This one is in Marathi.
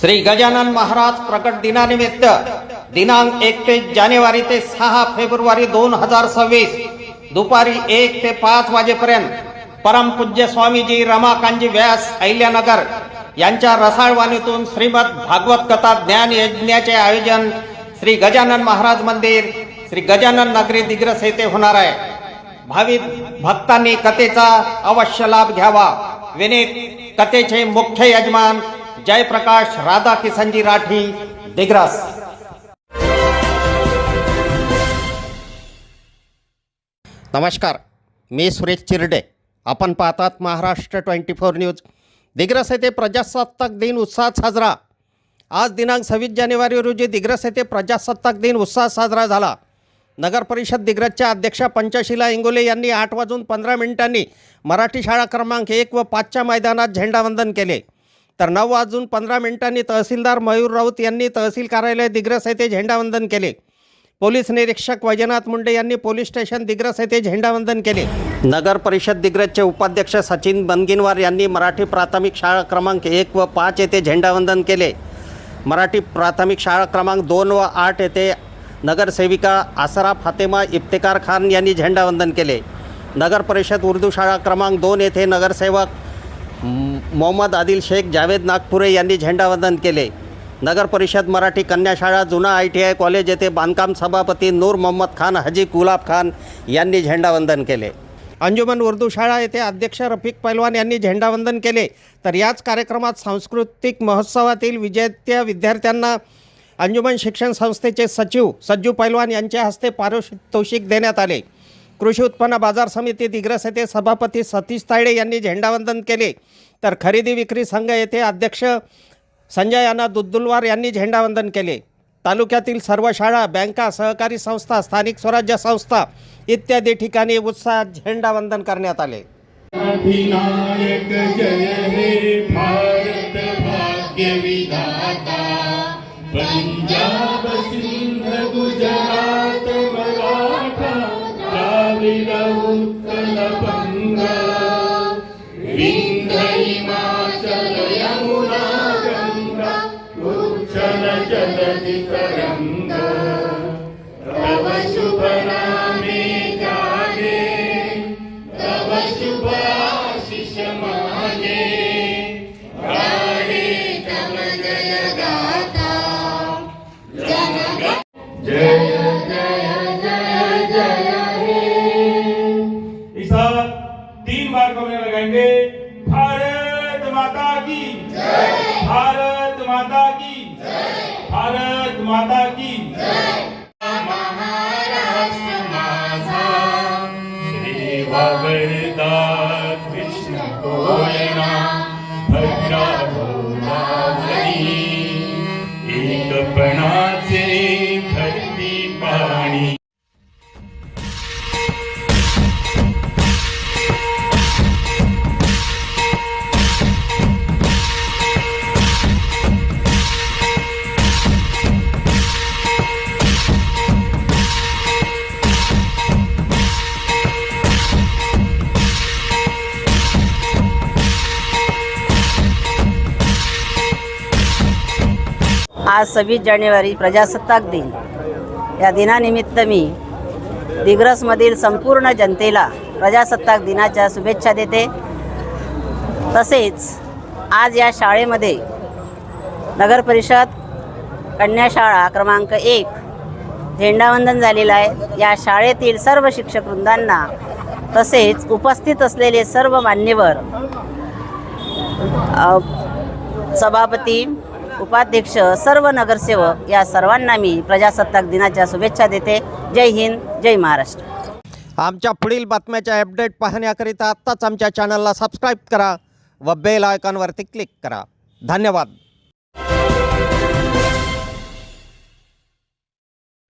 श्री गजानन महाराज प्रकट दिनानिमित्त दिनांक एक ते जानेवारी ते सहा फेब्रुवारी दोन हजार सव्वीस दुपारी एक ते पाच वाजेपर्यंत परमपूज्य स्वामीजी रमाकांजी व्यास अहिल्यानगर यांच्या रसाळवाणीतून श्रीमद भागवत कथा ज्ञान यज्ञाचे आयोजन श्री गजानन महाराज मंदिर श्री गजानन नगरी दिग्रस येथे होणार आहे. भाविक भक्तांनी कथेचा अवश्य लाभ घ्यावा. विनीत कथेचे मुख्य यजमान जयप्रकाश राधा किसनजी राठी दिग्रस। नमस्कार मी सुरेश चिरडे. आपण पाहतात Maharashtra twenty four news. Digras येथे प्रजासत्ताक दिन उत्साहात साजरा. आज दिनांक सव्वीस जानेवारी रोजी दिग्रस येथे प्रजासत्ताक दिन उत्साहात साजरा झाला. नगर परिषद दिग्रजच्या अध्यक्षा पंचशिला इंगोले यांनी आठ वाजून पंधरा मिनिटांनी मराठी शाळा क्रमांक एक व पाचच्या मैदानात झेंडावंदन केले. तर नऊ वाजून पंधरा मिनिटांनी तहसीलदार मयूर राऊत यांनी तहसील कार्यालय दिग्रस येथे झेंडावंदन केले. पोलीस निरीक्षक वैजनाथ मुंडे यांनी पोलीस स्टेशन दिग्रस येथे झेंडावंदन केले. नगर परिषद दिग्रसचे उपाध्यक्ष सचिन बनगिनवार यांनी मराठी प्राथमिक शाळा क्रमांक एक व पाच येथे झेंडावंदन केले. मराठी प्राथमिक शाळा क्रमांक दोन व आठ येथे नगरसेविका आसरा फातेमा इफ्तेकार खान यांनी झेंडावंदन केले. नगर परिषद उर्दू शाळा क्रमांक दोन येथे नगरसेवक मोहम्मद आदिल शेख जावेद नागपुरे यांनी झेंडावंदन केले. नगर परिषद मराठी कन्याशाळा जुना आय टी आय कॉलेज येथे बांधकाम सभापती नूर मोहम्मद खान हजी गुलाब खान यांनी झेंडावंदन केले. अंजुमन उर्दू शाळा येथे अध्यक्ष रफिक पैलवान यांनी झेंडावंदन केले. तर याच कार्यक्रमात सांस्कृतिक महोत्सवातील विजेत्या विद्यार्थ्यांना अंजुमन शिक्षण संस्थेचे सचिव सज्जू पैलवान यांच्या हस्ते पारितोषिक देण्यात आले. कृषी उत्पन्न बाजार समिती दिग्रस येथे सभापती सतीश तायडे यांनी झेंडावंदन केले. तर खरेदी विक्री संघ येथे अध्यक्ष संजय अना दुद्दुलवार यांनी झेंडावंदन केले. तालुक्यातील सर्व शाळा बँका सहकारी संस्था स्थानिक स्वराज्य संस्था इत्यादी ठिकाणी उत्साहात झेंडावंदन करण्यात आले. पंजाब उत्कल बंगा विंध्य हिमाचल यमुना गंगा उच्चल जलधि तरंग तव शुभ नामे जागे तव शुभ आशिष मागे गाणे तव जय गाता जय जय जय बार को मैं लगाएंगे भारत माता की। भारत माता की। भारत माता की। महाराष्ट्र माझा। देवावरदा कृष्ण कोयना भद्रा एकपणाचे भरती आज सव्वीस जानेवारी प्रजासत्ताक दिन. या दिनानिमित्त मी दिग्रसमधील संपूर्ण जनतेला प्रजासत्ताक दिनाच्या शुभेच्छा देते. तसेच आज या शाळेमध्ये नगरपरिषद कन्याशाळा कन्या शाळा क्रमांक एक झेंडावंदन झालेलं आहे. या शाळेतील सर्व शिक्षक वृंदांना तसेच उपस्थित असलेले सर्व मान्यवर सभापती उपाध्यक्ष सर्व नगरसेवक या सर्वांना मी प्रजासत्ताक दिनाच्या शुभेच्छा देते. जय हिंद जय महाराष्ट्र. आमच्या पुढील बातम्याच्या अपडेट पाहण्याकरिता आत्ताच आमच्या चॅनलला सबस्क्राईब करा व बेल आयकॉनवरती क्लिक करा. धन्यवाद.